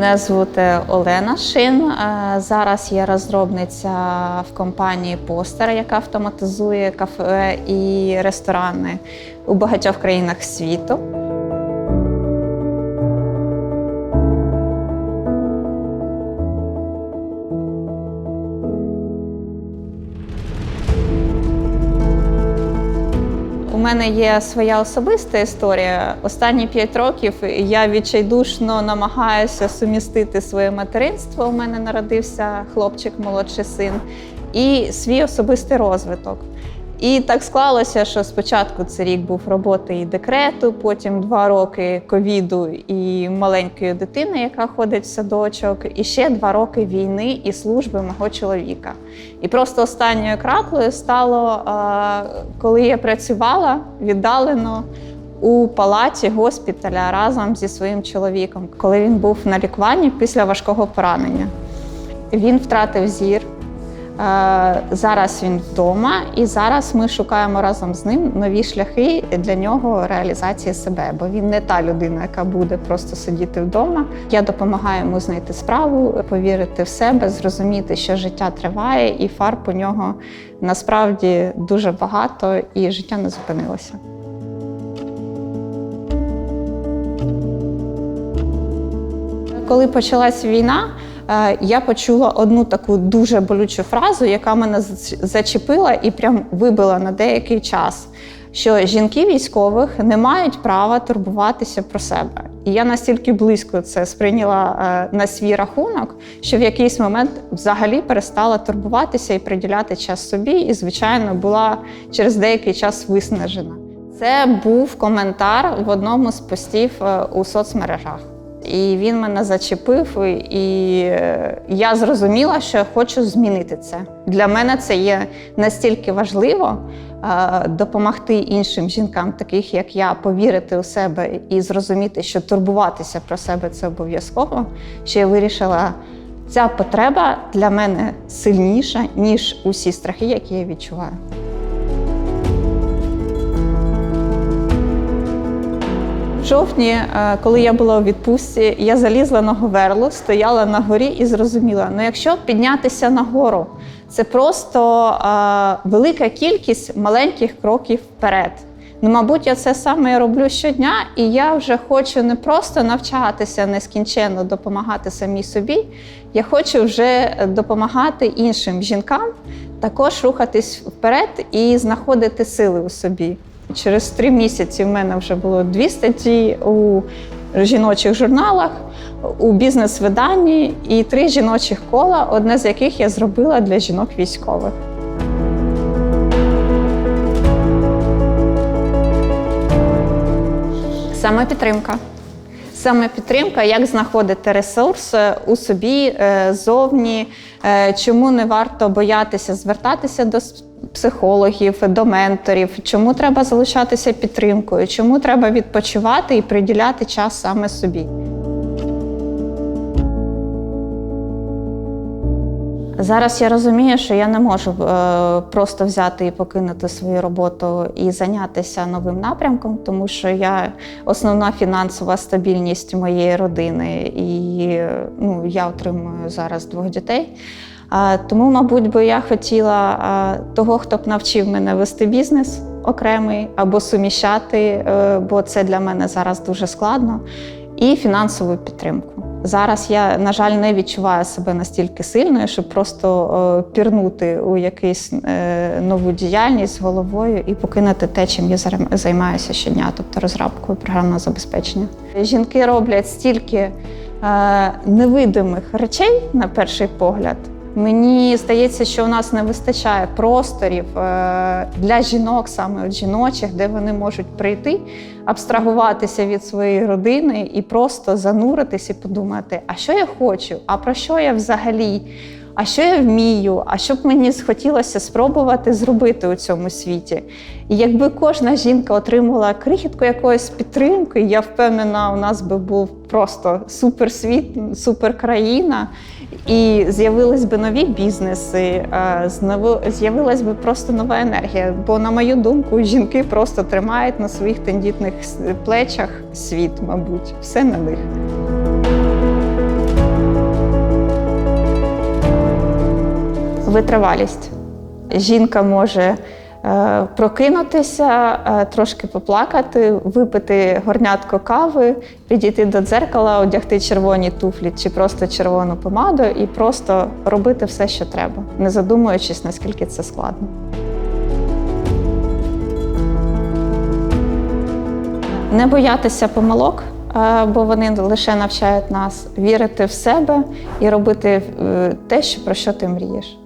Мене звати Олена Шин. Е, Зараз я розробниця в компанії Постер, яка автоматизує кафе і ресторани у багатьох країнах світу. Мене є своя особиста історія. Останні п'ять років я відчайдушно намагаюся сумістити своє материнство. У мене народився хлопчик, молодший син, і свій особистий розвиток. І так склалося, що спочатку це рік був роботи і декрету, потім два роки ковіду і маленької дитини, яка ходить в садочок, і ще два роки війни і служби мого чоловіка. І просто останньою краплею стало, коли я працювала віддалено у палаті госпіталя разом зі своїм чоловіком, коли він був на лікуванні після важкого поранення. Він втратив зір. Е, Зараз він вдома, і зараз ми шукаємо разом з ним нові шляхи для нього реалізації себе, бо він не та людина, яка буде просто сидіти вдома. Я допомагаю йому знайти справу, повірити в себе, зрозуміти, що життя триває, і фарб у нього насправді дуже багато, і життя не зупинилося. Коли почалась війна, я почула одну таку дуже болючу фразу, яка мене зач- зачепила і прям вибила на деякий час. Що жінки військових не мають права турбуватися про себе. І я настільки близько це сприйняла е, на свій рахунок, що в якийсь момент взагалі перестала турбуватися і приділяти час собі, і, звичайно, була через деякий час виснажена. Це був коментар в одному з постів е, у соцмережах. І він мене зачепив, і е, я зрозуміла, що я хочу змінити це. Для мене це є настільки важливо е, допомогти іншим жінкам, таких як я, повірити у себе і зрозуміти, що турбуватися про себе це обов'язково. Що я вирішила, ця потреба для мене сильніша, ніж усі страхи, які я відчуваю. Жовтні, е, коли я була у відпустці, я залізла на говерлу, стояла на горі і зрозуміла: ну якщо піднятися на гору, це просто е, велика кількість маленьких кроків вперед. Ну, мабуть, я це саме роблю щодня, і я вже хочу не просто навчатися нескінченно допомагати самій собі. Я хочу вже допомагати іншим жінкам також рухатись вперед і знаходити сили у собі. Через три місяці в мене вже було дві статті у жіночих журналах, у бізнес-виданні і три жіночих кола, одне з яких я зробила для жінок військових. Саме підтримка. Саме підтримка, як знаходити ресурс у собі е, зовні, е, чому не варто боятися звертатися до психологів, до менторів, чому треба залишатися підтримкою, чому треба відпочивати і приділяти час саме собі. Зараз я розумію, що я не можу е, просто взяти і покинути свою роботу і зайнятися новим напрямком, тому що я основна фінансова стабільність моєї родини, і е, ну, я отримую зараз двох дітей. Тому, мабуть, би я хотіла того, хто б навчив мене вести бізнес окремий або суміщати, е, бо це для мене зараз дуже складно, і фінансову підтримку. Зараз я, на жаль, не відчуваю себе настільки сильною, щоб просто е, пірнути у якусь е, нову діяльність з головою і покинути те, чим я займаюся щодня, тобто розробкою програмного забезпечення. Жінки роблять стільки е, невидимих речей на перший погляд. Мені здається, що у нас не вистачає просторів е, для жінок, саме жіночих, де вони можуть прийти, абстрагуватися від своєї родини і просто зануритись і подумати, а що я хочу, а про що я взагалі, а що я вмію, а що б мені схотілося спробувати зробити у цьому світі. І якби кожна жінка отримала крихітку якоїсь підтримки, я впевнена, у нас би був просто суперсвіт, суперкраїна. І з'явились би нові бізнеси, е, з'явилась би просто нова енергія. Бо, на мою думку, жінки просто тримають на своїх тендітних плечах світ, мабуть, все на них. Витривалість. Жінка може прокинутися, е, трошки поплакати, випити горнятко кави, підійти до дзеркала, одягти червоні туфлі чи просто червону помаду і просто робити все, що треба, не задумуючись, наскільки це складно. Не боятися помилок, е, бо вони лише навчають нас вірити в себе і робити е, те, про що ти мрієш.